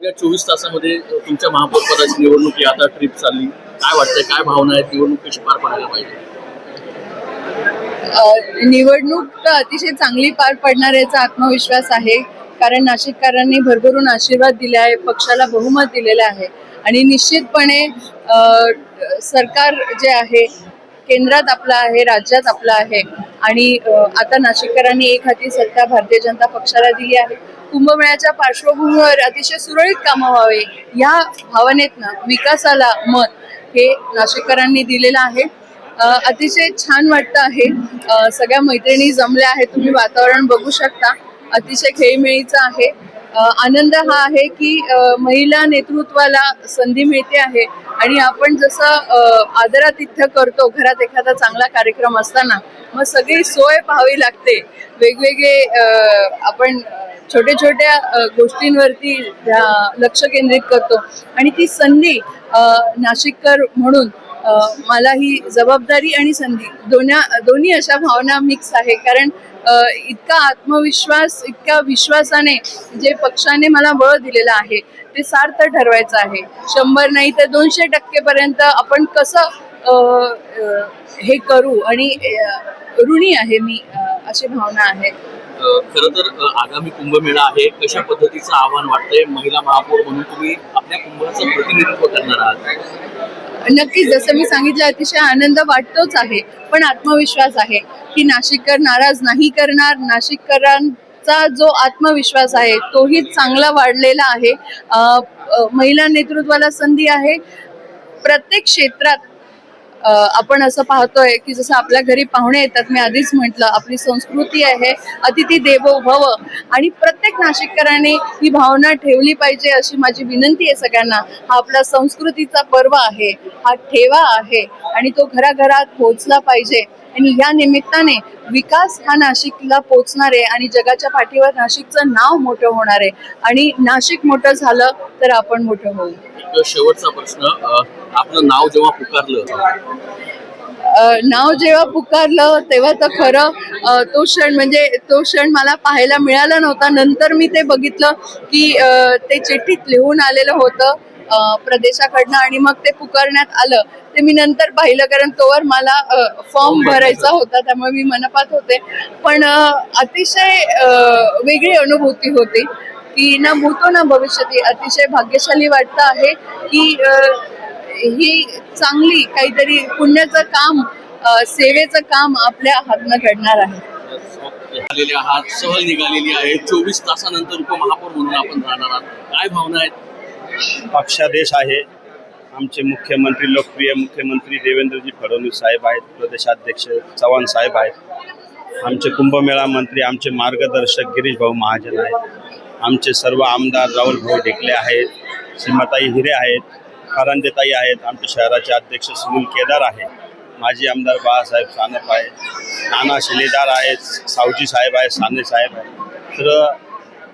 या चोवीस तासामध्ये तुमच्या महापौर पदाची निवडणूक आहे आता ट्रिप चालली. काय वाटतंय? काय भावना आहेत? निवडणूक कशी पार पाडायला पाहिजे? निवडणूक तर अतिशय चांगली पार पडणार याचा आत्मविश्वास आहे. कारण नाशिककारांनी भरभरून आशीर्वाद दिला आहे पक्षाला बहुमत दिलेलं आहे. आणि निश्चितपणे सरकार जे आहे केंद्रात आपलं आहे राज्यात आपलं आहे. आणि आता नाशिककरांनी एक हाती सत्ता भारतीय जनता पक्षाला दिली आहे. कुंभमेळ्याच्या पार्श्वभूमीवर अतिशय सुरळीत कामं व्हावे या भावनेतनं विकासाला मत हे नाशिककरांनी दिलेलं आहे. अतिशय छान वाटतं आहे. सगळ्या मैत्रिणी जमल्या आहेत. तुम्ही वातावरण बघू शकता. अतिशय खेळीमेळीचं आहे. आनंद हा आहे की महिला नेतृत्वाला संधी मिळते आहे. आणि आपण जसं आदरातिथ्य करतो घरात एखादा चांगला कार्यक्रम असताना मग सगळी सोय पाहावी लागते. वेगवेगळे आपण छोट्या छोट्या गोष्टींवरती लक्ष केंद्रित करतो. आणि ती संधी नाशिककर म्हणून मला ही जबाबदारी आणि संधी दोन्या दोन्ही अशा भावना मिक्स आहे. कारण इतका आत्मविश्वास इतक्या विश्वासाने जे पक्षाने मला बळ दिलेलं आहे ते सार्थ ठरवायचं आहे. शंभर नाही तर दोनशे टक्केपर्यंत आपण कसं हे करू? आणि ऋणी आहे मी अशी भावना आहे. खरं तर आगामी कुंभमेळा आहे. कशा पद्धतीचं आव्हान वाटतंय? महिला महापौर म्हणून तुम्ही आपल्या कुंभाचं प्रतिनिधित्व करणार आहात. नक्कीच जसं मी सांगितलं अतिशय आनंद वाटतोच आहे पण आत्मविश्वास आहे की नाशिककर नाराज नाही करणार. नाशिककरांचा जो आत्मविश्वास आहे तोही चांगला वाढलेला आहे. महिला नेतृत्वाला संधी आहे. प्रत्येक क्षेत्रात आपण असं पाहतोय की जसं आपल्या घरी पाहुणे येतात मी आधीच म्हटलं आपली संस्कृती आहे अतिथी देवो भव. आणि प्रत्येक नाशिककरांनी ही भावना ठेवली पाहिजे अशी माझी विनंती आहे सगळ्यांना. हा आपला संस्कृतीचा पर्व आहे हा ठेवा आहे. आणि तो घराघरात पोहोचला पाहिजे. आणि या निमित्ताने विकास हा नाशिकला पोचणार आहे आणि जगाच्या पाठीवर नाशिकचं नाव मोठं होणार आहे. आणि नाशिक मोठं झालं तर आपण मोठं होऊ. शेवटचा प्रश्न आपलं नाव जेव्हा पुकारलं नाव जेव्हा पुकारलं तेव्हा तर खरं तो क्षण म्हणजे तो क्षण मला पाहायला मिळाला नव्हता. नंतर मी ते बघितलं की ते चिठ्ठीत लिहून आलेलं होतं. प्रदेशाकडनं आणि मग ते पुकारण्यात आलं ते मी नंतर पाहिलं कारण तोवर मला फॉर्म भरायचा होता. त्यामुळे मी मनपात होते. पण अतिशय वेगळी अनुभूती होती की ना भूतो ना भविष्यती. अतिशय भाग्यशाली वाटतं आहे की ही चांगली काहीतरी पुण्याचं काम सेवेचं काम आपल्या हातनं घडणार आहे. आलेले आहात सहल निघालेली आहे. चोवीस तासानंतर उपमहापौर म्हणून आपण राहणार आहात. काय भावना आहेत? पक्षादेश आहे. आमचे मुख्यमंत्री लोकप्रिय मुख्यमंत्री देवेंद्रजी फडणवीस साहेब आहेत प्रदेशाध्यक्ष चव्हाण साहेब आहेत. आमचे कुंभमेळा मंत्री आमचे मार्गदर्शक गिरीश भाऊ महाजन आहेत. आमचे सर्व आमदार राहुल भाऊ ढेकले आहेत सीमाताई हिरे आहेत करंजेताई आहेत आमचे शहराचे अध्यक्ष सुनील केदार आहे. माजी आमदार बाळासाहेब सानप आहेत नाना शिलेदार आहेत सावजी साहेब आहेत साने साहेब आहेत. तर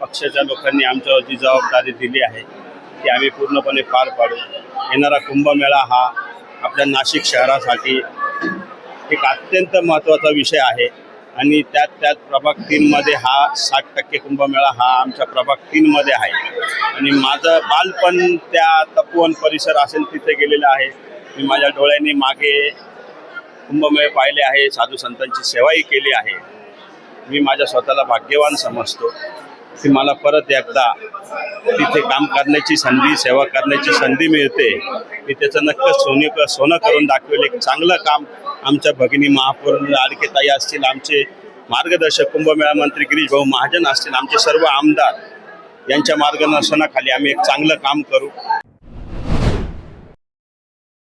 पक्षाच्या लोकांनी आमच्यावर जी जबाबदारी दिली आहे. ती आम्ही पूर्णपणे पार पाडू. येणारा कुंभमेळा हा आपल्या नाशिक शहरासाठी एक अत्यंत महत्त्वाचा विषय आहे. आणि त्यात त्यात प्रभाग तीनमध्ये हा साठ टक्के कुंभमेळा हा आमच्या प्रभाग तीनमध्ये आहे. आणि माझं बालपण त्या तपोवन परिसर असेल तिथे गेलेलं आहे. मी माझ्या डोळ्यांनी मागे कुंभमेळे पाहिले आहे. साधू संतांची सेवाही केली आहे. मी माझ्या स्वतःला भाग्यवान समजतो. की मला परत एकदा तिथे काम करण्याची संधी सेवा करण्याची संधी मिळते. मी त्याचं नक्कीच सोने सोनं करून दाखवेल. एक चांगलं काम आमच्या भगिनी महापौर लाडकेताई असतील आमचे मार्गदर्शक कुंभमेळा मंत्री गिरीश भाऊ महाजन असतील आमचे सर्व आमदार यांच्या मार्गदर्शनाखाली आम्ही एक चांगलं काम करू.